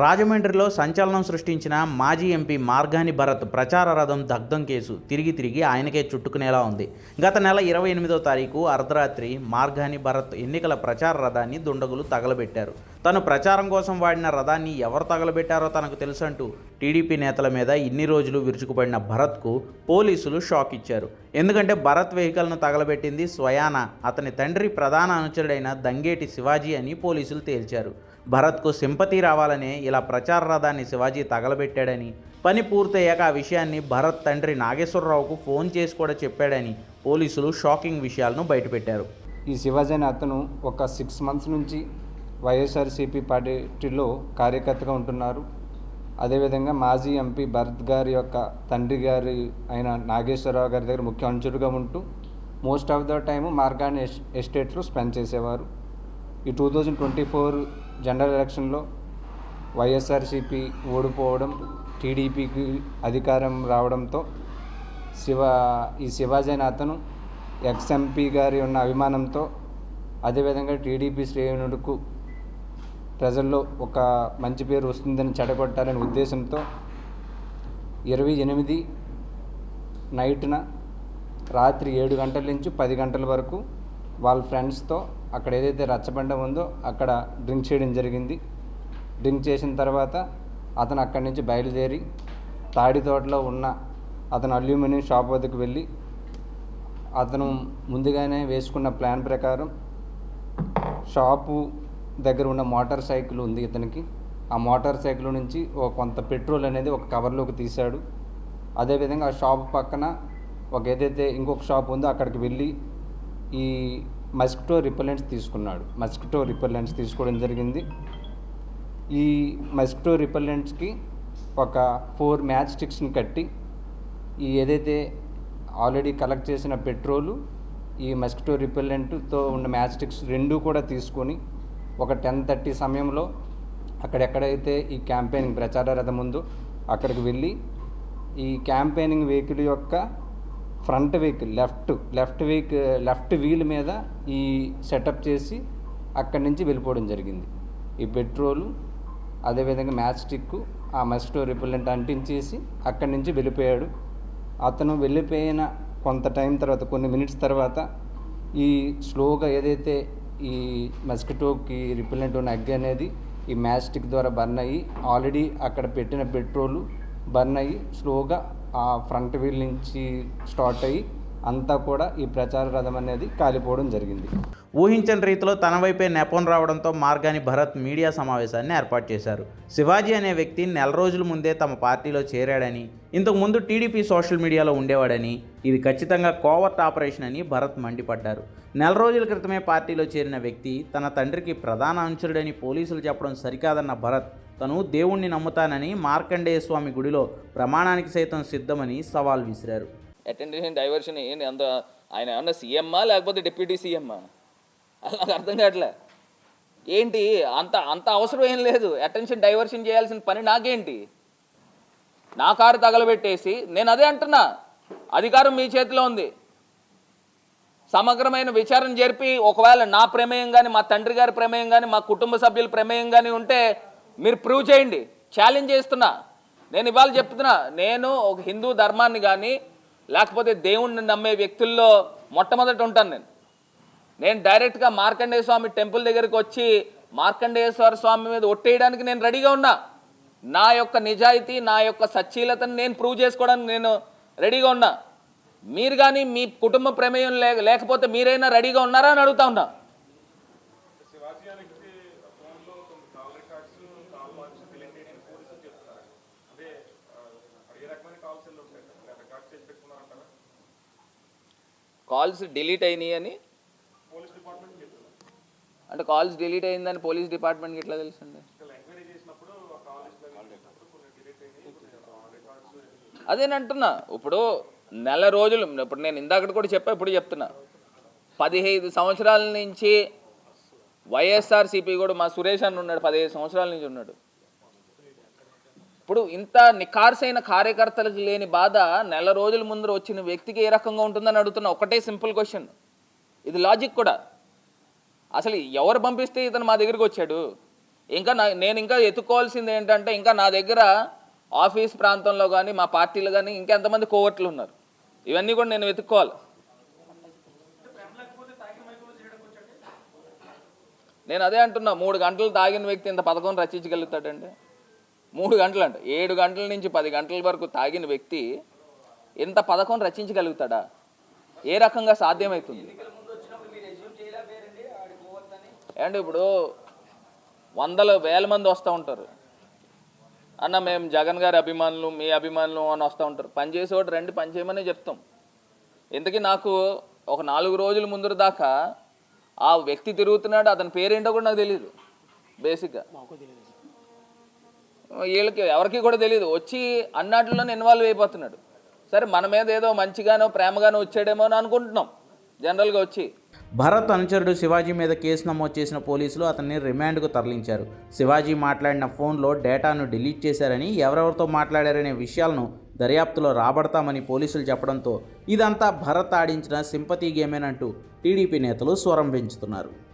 రాజమండ్రిలో సంచలనం సృష్టించిన మాజీ ఎంపీ మార్గాని భరత్ ప్రచార రథం దగ్ధం కేసు తిరిగి తిరిగి ఆయనకే చుట్టుకునేలా ఉంది. గత నెల ఇరవై ఎనిమిదో తారీఖు అర్ధరాత్రి మార్గాని భరత్ ఎన్నికల ప్రచార రథాన్ని దుండగులు తగలబెట్టారు. తను ప్రచారం కోసం వాడిన రథాన్ని ఎవరు తగలబెట్టారో తనకు తెలుసంటూ టీడీపీ నేతల మీద ఇన్ని రోజులు విరుచుకుపడిన భరత్కు పోలీసులు షాక్ ఇచ్చారు. ఎందుకంటే భరత్ వెహికల్ను తగలబెట్టింది స్వయాన. అతని తండ్రి ప్రధాన అనుచరుడైన దంగేటి శివాజీ అని పోలీసులు తేల్చారు. భరత్కు సింపతి రావాలనే ఇలా ప్రచార రథాన్ని శివాజీ తగలబెట్టాడని పని పూర్తయ్యాక ఆ విషయాన్ని భరత్ తండ్రి నాగేశ్వరరావుకు ఫోన్ చేసి కూడా చెప్పాడని పోలీసులు షాకింగ్ విషయాలను బయటపెట్టారు. ఈ శివాజీ అనే అతను ఒక సిక్స్ మంత్స్ నుంచి వైఎస్ఆర్సీపీ పార్టీలో కార్యకర్తగా ఉంటున్నారు. అదేవిధంగా మాజీ ఎంపీ భరత్ గారి యొక్క తండ్రి గారి అయిన నాగేశ్వరరావు గారి దగ్గర ముఖ్య అంచుడుగా ఉంటూ మోస్ట్ ఆఫ్ ద టైము మార్గాన్ ఎస్ ఎస్టేట్లో స్పెండ్ చేసేవారు. ఈ two thousand twenty four general ఎలక్షన్లో వైఎస్ఆర్సీపీ ఓడిపోవడం టీడీపీకి అధికారం రావడంతో శివ ఈ శివాజీ అనే అతను ఎక్స్ఎంపీ గారి ఉన్న అభిమానంతో అదేవిధంగా టీడీపీ శ్రేణుడుకు ప్రజల్లో ఒక మంచి పేరు వస్తుందని చెడగొట్టాలనే ఉద్దేశంతో ఇరవై ఎనిమిది నైట్న రాత్రి ఏడు గంటల నుంచి పది గంటల వరకు వాళ్ళ ఫ్రెండ్స్తో అక్కడ ఏదైతే రచ్చబండ ఉందో అక్కడ డ్రింక్ చేయడం జరిగింది. డ్రింక్ చేసిన తర్వాత అతను అక్కడి నుంచి బయలుదేరి తాడి తోటలో ఉన్న అతను అల్యూమినియం షాప్ వద్దకు వెళ్ళి అతను ముందుగానే వేసుకున్న ప్లాన్ ప్రకారం షాపు దగ్గర ఉన్న మోటార్ సైకిల్ ఉంది ఇతనికి. ఆ మోటార్ సైకిల్ నుంచి ఒక కొంత పెట్రోల్ అనేది ఒక కవర్లోకి తీశాడు. అదేవిధంగా ఆ షాప్ పక్కన ఒక ఏదైతే ఇంకొక షాప్ ఉందో అక్కడికి వెళ్ళి ఈ మస్కిటో రిపెలెంట్స్ తీసుకున్నాడు. మస్కిటో రిపెలెంట్స్ తీసుకోవడం జరిగింది. ఈ మస్కిటో రిపెలెంట్స్కి ఒక ఫోర్ మ్యాచ్ స్టిక్స్ని కట్టి ఈ ఏదైతే ఆల్రెడీ కలెక్ట్ చేసిన పెట్రోలు ఈ మస్కిటో రిపెల్లెంట్తో ఉన్న మ్యాచ్ స్టిక్స్ రెండు కూడా తీసుకొని ఒక టెన్ థర్టీ సమయంలో అక్కడెక్కడైతే ఈ క్యాంపెయినింగ్ ప్రచార రథం ముందు అక్కడికి వెళ్ళి ఈ క్యాంపెయినింగ్ వెహికల్ యొక్క front vehicle left left vehicle left wheel మీద ఈ సెటప్ చేసి అక్కడి నుంచి వెళ్ళిపోవడం జరిగింది. ఈ పెట్రోలు అదేవిధంగా మ్యాచ్ స్టిక్ ఆ మెస్టో రిపెల్లెంట్ అంటించేసి అక్కడి నుంచి వెళ్ళిపోయాడు. అతను వెళ్ళిపోయిన కొంత టైం తర్వాత కొన్ని మినిట్స్ తర్వాత ఈ స్లోగా ఏదైతే ఈ మస్కిటోకి రిపెలెంట్ ఉన్న అగ్గి అనేది ఈ మ్యాస్టిక్ ద్వారా బర్న్ అయ్యి ఆల్రెడీ అక్కడ పెట్టిన పెట్రోలు బర్న్ అయ్యి స్లోగా ఆ ఫ్రంట్ వీల్ నుంచి స్టార్ట్ అయ్యి అంతా కూడా ఈ ప్రచార రథం అనేది కాలిపోవడం జరిగింది. ఊహించని రీతిలో తన వైపే నెపం రావడంతో మార్గాని భరత్ మీడియా సమావేశాన్ని ఏర్పాటు చేశారు. శివాజీ అనే వ్యక్తి నెల రోజుల ముందే తమ పార్టీలో చేరాడని ఇంతకు ముందు టీడీపీ సోషల్ మీడియాలో ఉండేవాడని ఇది ఖచ్చితంగా కోవర్ట్ ఆపరేషన్ అని భరత్ మండిపడ్డారు. నెల రోజుల క్రితమే పార్టీలో చేరిన వ్యక్తి తన తండ్రికి ప్రధాన అనుచరుడని పోలీసులు చెప్పడం సరికాదన్న భరత్ తను దేవుణ్ణి నమ్ముతానని మార్కండేయ స్వామి గుడిలో ప్రమాణానికి సైతం సిద్ధమని సవాల్ విసిరారు. అటెండెన్స్ డైవర్షన్ ఏంటి అంత ఆయన ఏమన్నా సీఎమ్మా లేకపోతే డిప్యూటీ సీఎమ్మా? అలా నాకు అర్థం కావట్లే. ఏంటి? అంత అంత అవసరం ఏం లేదు. అటెన్షన్ డైవర్షన్ చేయాల్సిన పని నాకేంటి? నా కారు తగలబెట్టేసి నేను అదే అంటున్నా. అధికారం మీ చేతిలో ఉంది. సమగ్రమైన విచారణ జరిపి ఒకవేళ నా ప్రమేయం కానీ మా తండ్రి గారి ప్రమేయం కానీ మా కుటుంబ సభ్యుల ప్రమేయం కానీ ఉంటే మీరు ప్రూవ్ చేయండి. ఛాలెంజ్ చేస్తున్నా. నేను ఇవాళ చెప్తున్నా. నేను ఒక హిందూ ధర్మాన్ని కానీ లేకపోతే దేవుణ్ణి నమ్మే వ్యక్తుల్లో మొట్టమొదట ఉంటాను నేను. నేను డైరెక్ట్గా మార్కండేయ స్వామి టెంపుల్ దగ్గరికి వచ్చి మార్కండేశ్వర స్వామి మీద ఒట్టేయడానికి నేను రెడీగా ఉన్నా. నా యొక్క నిజాయితీ నా యొక్క సచ్చీలతను నేను ప్రూవ్ చేసుకోవడానికి నేను రెడీగా ఉన్నా. మీరు కానీ మీ కుటుంబ ప్రమేయం లే లేకపోతే మీరైనా రెడీగా ఉన్నారా అని అడుగుతా ఉన్నా. కాల్స్ డిలీట్ అయినాయి అని? అంటే కాల్స్ డిలీట్ అయిందని పోలీస్ డిపార్ట్మెంట్కి ఎట్లా తెలుసండి అదేనంటున్నా. ఇప్పుడు నెల రోజులు ఇప్పుడు నేను ఇందాక కూడా చెప్పా ఇప్పుడు చెప్తున్నా. పదిహేను సంవత్సరాల నుంచి వైఎస్ఆర్సీపీ కూడా మా సురేష్ అన్న ఉన్నాడు పదిహేను సంవత్సరాల నుంచి ఉన్నాడు. ఇప్పుడు ఇంత నిఖార్సైన కార్యకర్తలకు లేని బాధ నెల రోజుల ముందర వచ్చిన వ్యక్తికి ఏ రకంగా ఉంటుందని అడుగుతున్నా ఒకటే సింపుల్ క్వశ్చన్. ఇది లాజిక్ కూడా. అసలు ఎవరు పంపిస్తే ఇతను మా దగ్గరికి వచ్చాడు? ఇంకా నా నేను ఇంకా ఎత్తుకోవాల్సింది ఏంటంటే ఇంకా నా దగ్గర ఆఫీస్ ప్రాంతంలో కానీ మా పార్టీలు కానీ ఇంకా ఎంతమంది కోవట్లు ఉన్నారు? ఇవన్నీ కూడా నేను వెతుక్కోవాలి. నేను అదే అంటున్నా మూడు గంటలు తాగిన వ్యక్తి ఇంత పథకం రచించగలుగుతాడండి మూడు గంటలు అంట ఏడు గంటల నుంచి పది గంటల వరకు తాగిన వ్యక్తి ఇంత పథకం రచించగలుగుతాడా? ఏ రకంగా సాధ్యమవుతుంది అండ్ ఇప్పుడు వందల వేల మంది వస్తూ ఉంటారు. అన్న మేము జగన్ గారి అభిమానులు మీ అభిమానులు అని వస్తూ ఉంటారు. పని చేసేవాడు రండి పని చేయమని చెప్తాం. ఇంతకీ నాకు ఒక నాలుగు రోజుల ముందు దాకా ఆ వ్యక్తి తిరుగుతున్నాడు అతని పేరేంటో కూడా నాకు తెలియదు బేసిక్గా. వీళ్ళకి ఎవరికి కూడా తెలియదు వచ్చి అన్నాటిలోనే ఇన్వాల్వ్ అయిపోతున్నాడు. సరే మన మీద ఏదో మంచిగానో ప్రేమగానో వచ్చాడేమో అని అనుకుంటున్నాం. జనరల్గా వచ్చి. భరత్ అనుచరుడు శివాజీ మీద కేసు నమోదు చేసిన పోలీసులు అతన్ని రిమాండ్కు తరలించారు. శివాజీ మాట్లాడిన ఫోన్లో డేటాను డిలీట్ చేశారని ఎవరెవరితో మాట్లాడారనే విషయాలను దర్యాప్తులో రాబడతామని పోలీసులు చెప్పడంతో ఇదంతా భరత్ ఆడించిన సింపతి గేమేనంటూ టీడీపీ నేతలు స్వరం పెంచుతున్నారు.